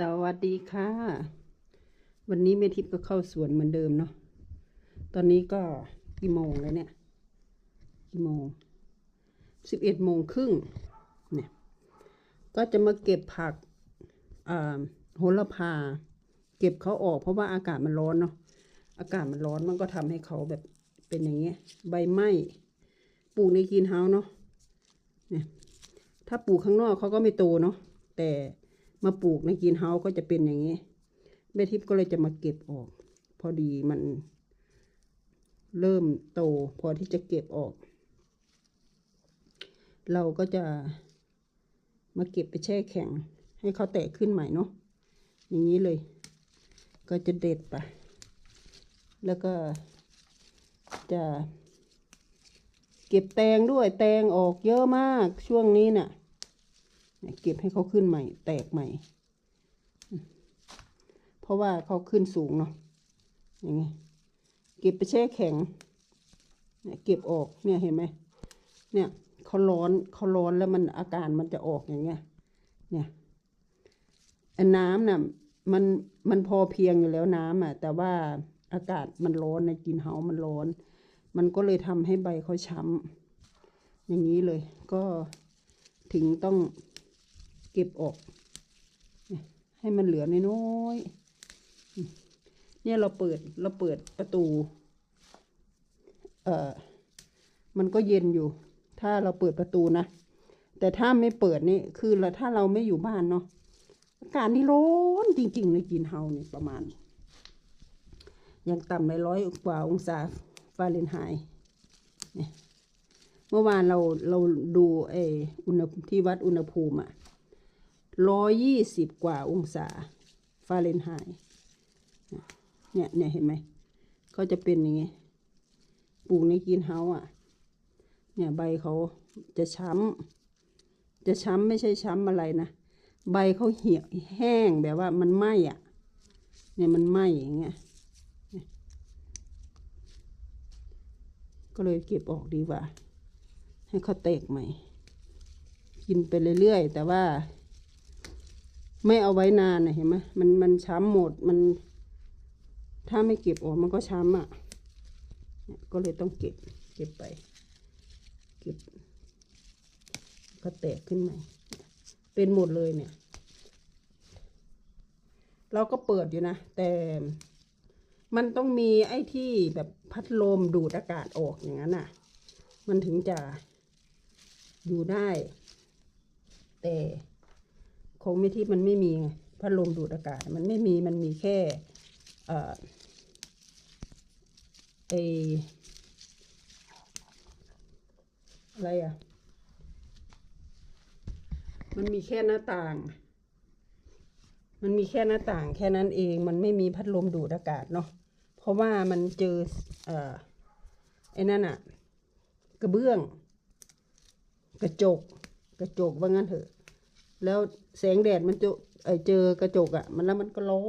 สวัสดีค่ะ วันนี้แม่ทิพย์ก็เข้าสวนเหมือนเดิมเนาะตอนนี้ก็กี่โมงแล้วเนี่ย กี่โมงสิบเอ็ดโมงครึ่งเนี่ย ก็จะมาเก็บผักโหระพา เก็บเขาออกเพราะว่าอากาศมันร้อนเนาะอากาศมันร้อนมันก็ทำให้เขาแบบเป็นอย่างเงี้ย ใบไหม้ปลูกในกรีนเฮาส์เนาะเนี่ยถ้าปลูกข้างนอกเขาก็ไม่โตเนาะแต่ มาปลูกในกรีนเฮาส์ก็จะเป็นอย่างนี้แม่ทิพย์ก็เลยจะมาเก็บออก พอดีมัน เริ่มโตพอที่จะเก็บออก เราก็จะมาเก็บไปแช่แข็ง ให้เขาแตกขึ้นใหม่เนาะอย่างนี้เลย ก็จะเด็ดไปแล้วก็จะเก็บแตงด้วยแตงออกเยอะมากช่วงนี้น่ะเนี่ย เก็บให้เขาขึ้นใหม่ แตกใหม่ เพราะว่าเขาขึ้นสูงเนาะอย่างเงี้ยเก็บไปแช่แข็งเนี่ยเก็บออกเนี่ยเห็นไหมเนี่ยเขาร้อนเขาร้อนแล้วมันอาการมันจะออกอย่างเงี้ย เนี่ยอนน้ำน่ะมันมันพอเพียงอยู่แล้วน้ำอะ แต่ว่าอากาศมันร้อนในกรีนเฮาส์มันร้อน มันก็เลยทำให้ใบเขาช้ำอย่างนี้เลย ก็ถึงต้อง เก็บออก ให้มันเหลือน้อยๆเนี่ยเราเปิดเราเปิดประตู เอ่อ มันก็เย็นอยู่ ถ้าเราเปิดประตูนะ แต่ถ้าไม่เปิดนี่คือเราถ้าเราไม่อยู่บ้านเนาะอากาศนี่ร้อนจริงๆในกรีนเฮาเนี่ยประมาณ ยังต่ำในร้อยกว่าองศาฟาเรนไฮต์เมื่อวานเราเราดูเอออุณหที่วัดอุณหภูมิอะ ร้อยยี่สิบกว่าองศาฟาเรนไฮต์เนี่ยเนี่ยเห็นไหมก็จะเป็นอย่างงี้ปลูกในกรีนเฮาส์อะ เนี่ยใบเขาจะช้ำ จะช้ำไม่ใช่ช้ำอะไรนะ ใบเขาเหี่ยวแห้งแบบว่ามันไหม้อะ เนี่ยมันไหม้อย่างเงี้ย ก็เลยเก็บออกดีกว่า ให้เขาแตกใหม่ กินไปเรื่อยๆ แต่ว่า ไม่เอาไว้นานนะเห็นไหมมันมันช้ำหมดมัน ถ้าไม่เก็บออกมันก็ช้ำอะเนี่ยก็เลยต้องเก็บ เก็บไป เก็บ ก็แตกขึ้นใหม่ เป็นหมดเลยเนี่ย เราก็เปิดอยู่นะ แต่มันต้องมีไอ้ที่แบบพัดลมดูดอากาศออกอย่างนั้นน่ะ มันถึงจะอยู่ได้ แต่ คงไม่ที่มันไม่มีไงพัดลมดูดอากาศมันไม่มีมันมีแค่เอ่อไออะไรอะ มันมีแค่หน้าต่าง มันมีแค่หน้าต่าง แค่นั้นเอง มันไม่มีพัดลมดูดอากาศเนาะ เพราะว่ามันเจอเอ่อไอ้นั่นอะกระเบื้อง กระจก กระจกว่างั้นเถอะ แล้วแสงแดดมันจะเออเจอกระจกอะมันแล้วมันก็ร้อ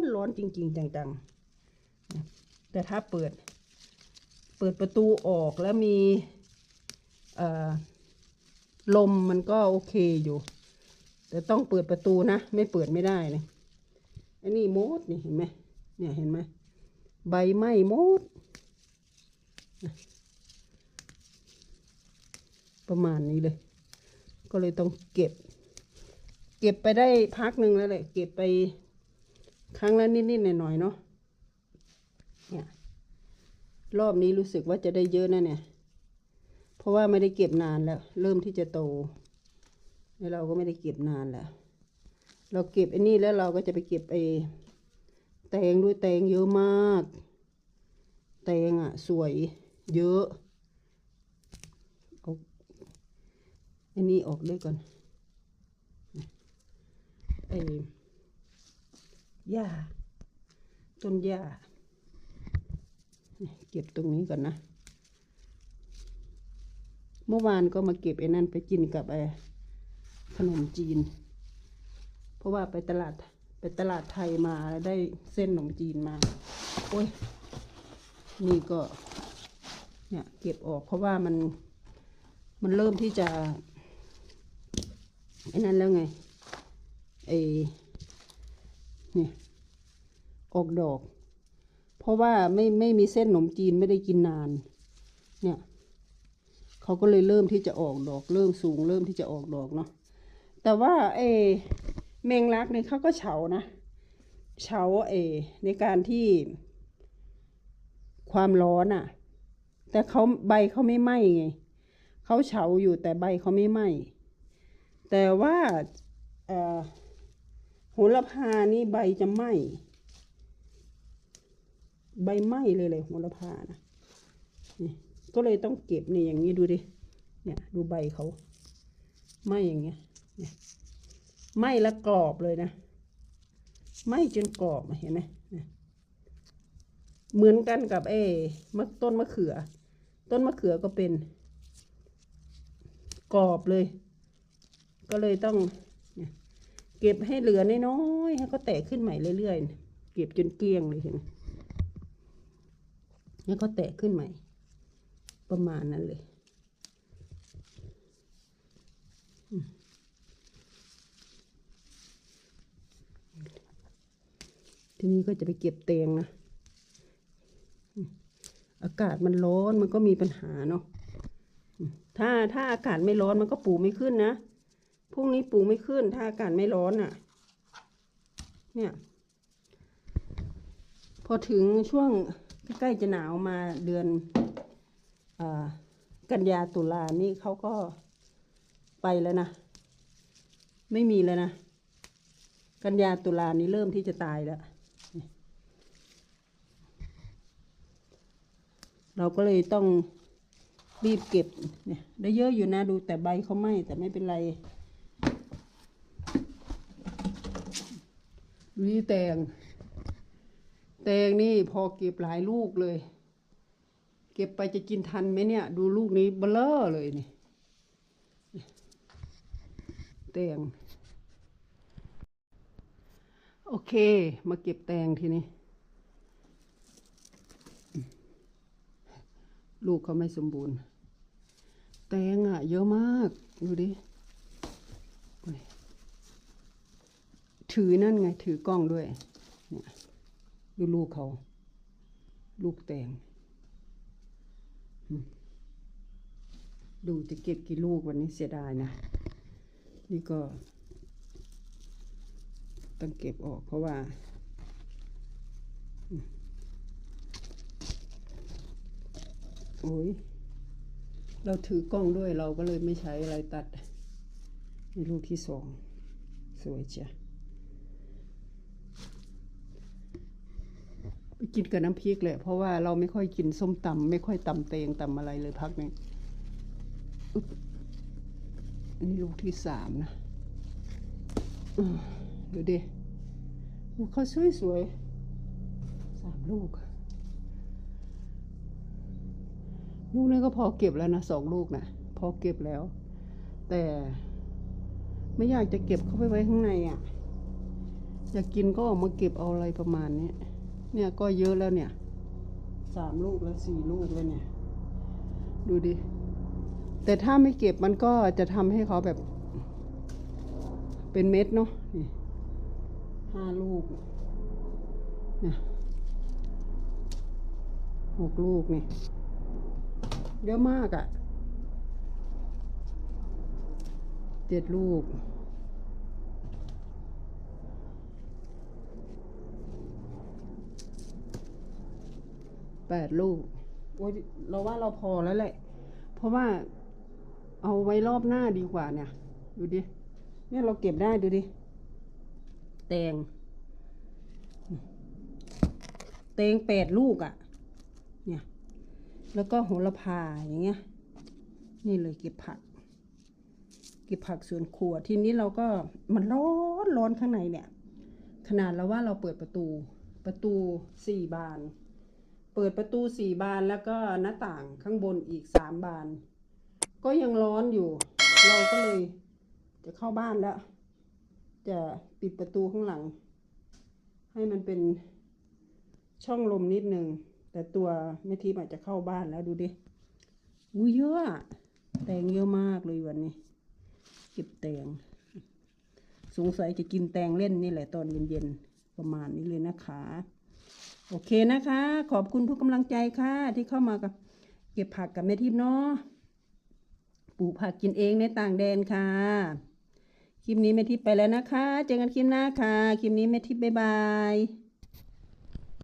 นร้อนจริง ๆ จังๆ แต่ถ้าเปิด เปิดประตูออกแล้วมีลมมันก็โอเคอยู่ แต่ต้องเปิดประตูนะ ไม่เปิดไม่ได้เลยอันนี้มดนี่เห็นไหมเนี่ยเห็นไหมใบไม้มดประมาณนี้เลย ก็เลยต้องเก็บ เก็บไปได้พักหนึ่งแล้วแหละเก็บไปครั้งละนิดๆหน่อยๆเนาะเนี่ยรอบนี้รู้สึกว่าจะได้เยอะนะเนี่ย เพราะว่าไม่ได้เก็บนานแล้ว เริ่มที่จะโตแล้วเราก็ไม่ได้เก็บนานแล้ว เราเก็บไอ้นี่แล้วเราก็จะไปเก็บไอ้แตงด้วยแตงเยอะมาก แตงอะ สวยเยอะเอาไอ้นี่ออกด้วยก่อน อ้หญ้าต้นหญ้าเก็บตรงนี้ก่อนนะ เมื่อวานก็มาเก็บไอ้นั่นไปกินกับไอ้ขนมจีน เพราะว่าไปตลาดไปตลาดไทยมาแล้วได้เส้นขนมจีนมา โอ้ย นี่ก็ เนี่ยเก็บออกเพราะว่ามันมันเริ่มที่จะไอ้นั่นแล้วไง ไอ้นี่ออกดอก เพราะว่าไม่ไม่มีเส้นขนมจีนไม่ได้กินนาน เนี่ยเขาก็เลยเริ่มที่จะออกดอก เริ่มสูง เริ่มที่จะออกดอกเนาะแต่ว่าเอเมงลักเนี่ยเขาก็เฉานะเฉาเอในการที่ความร้อนอะ่ะ แต่เขาใบเขาไม่ไหม้ไงเขาเฉาอยู่แต่ใบเขาไม่ไหม้แต่ว่าเอ่อ โหระพานี่ใบจะไหม้ใบไหม้เลยเลยโหระพานะนี่ก็เลยต้องเก็บนี่อย่างนี้ดูดิเนี่ยดูใบเขาไหมอย่างเงี้ยเนี่ยไหม้แล้วกรอบเลยนะไหมจนกรอบเห็นไหมเนี่ยเหมือนกันกับเอ้มะต้นมะเขือ ต้นมะเขือก็เป็น กรอบเลย ก็เลยต้อง เก็บให้เหลือน้อยๆให้เขาแตกขึ้นใหม่เรื่อยๆ เก็บจนเกลี้ยงเลยเห็นไหมแล้วก็แตกขึ้นใหม่ ประมาณนั้นเลยทีนี้ก็จะไปเก็บเตียงนะ อากาศมันร้อนมันก็มีปัญหาเนาะ ถ้าถ้าอากาศไม่ร้อนมันก็ปลูกไม่ขึ้นนะ พรุ่งนี้ปลูกไม่ขึ้นถ้าอากาศไม่ร้อนอะ เนี่ย พอถึงช่วงใกล้จะหนาวมาเดือนอกันยาตุลานี่เขาก็ไปแล้วนะ ไม่มีแล้วนะ กันยาตุลานี้เริ่มที่จะตายแล้ว เราก็เลยต้องรีบเก็บเนี่ยได้เยอะอยู่นะดูแต่ใบเขาไหม้แต่ไม่เป็นไร นี่แตง แตงนี่พอเก็บหลายลูกเลย เก็บไปจะกินทันไหมเนี่ย ดูลูกนี้เบลอเลยนี่ แตง โอเค มาเก็บแตงทีนี้ ลูกเขาไม่สมบูรณ์ แตงอะ เยอะมาก ดูดิ ถือนั่นไง ถือกล้องด้วย เนี่ยดูลูกเขา ลูกแตงดูจะเก็บกี่ลูกวันนี้เสียดายนะ นี่ก็ ต้องเก็บออกเพราะว่า โอ้ย เราถือกล้องด้วยเราก็เลยไม่ใช้อะไรตัดนี่ลูกที่สอง สวยจ้ะไป กินกับน้ำพริกแหละเพราะว่าเราไม่ค่อยกินส้มตำไม่ค่อยตำเตงตำอะไรเลยพักนี้อันนี้ลูกที่สามนะดูดิลูกเขาสวยสวยสามลูก ลูกนี้ก็พอเก็บแล้วนะสองลูกนะพอเก็บแล้ว แต่ไม่อยากจะเก็บเข้าไปไว้ข้างในอะอยากกินก็ออกมาเก็บเอาอะไรประมาณนี้ เนี่ยก็เยอะแล้วเนี่ยสามลูกแล้วสี่ลูกแล้วเนี่ย ดูดิ แต่ถ้าไม่เก็บมันก็จะทำให้เขาแบบ เป็นเม็ดเนาะนี่ห้าลูกเนี่ยหกลูกนี่เยอะมากอะ่ะเจ็ดลูก แปดลูก โอ้ยเราว่าเราพอแล้วแหละ เพราะว่าเอาไว้รอบหน้าดีกว่าเนี่ย ดูดิ เนี่ยเราเก็บได้ดูดิ แตง แตงแปดลูกอะ่ะ เนี่ย แล้วก็โหระพาอย่างเงี้ย นี่เลยเก็บผัก เก็บผักสวนครัว ทีนี้เราก็มันร้อนร้อนข้างในเนี่ย ขนาดเราว่าเราเปิดประตู ประตูสี่บาน เปิดประตูสี่บานแล้วก็หน้าต่างข้างบนอีกสามบาน ก็ยังร้อนอยู่ เราก็เลยจะเข้าบ้านแล้ว จะปิดประตูข้างหลัง ให้มันเป็นช่องลมนิดนึง แต่ตัวแม่ทิพย์อาจจะเข้าบ้านแล้วดูดิอุ้ยเยอะแตงเยอะมากเลยวันนี้เก็บแตงสงสัยจะกินแตงเล่นนี่แหละตอนเย็นๆประมาณนี้เลยนะคะ โอเคนะคะ ขอบคุณทุกกำลังใจค่ะ ที่เข้ามากับเก็บผักกับแม่ทิพย์เนาะปลูกผักกินเองในต่างแดนค่ะ คลิปนี้แม่ทิพย์ไปแล้วนะคะ เจอกันคลิปหน้าค่ะ คลิปนี้แม่ทิพย์บ๊ายบาย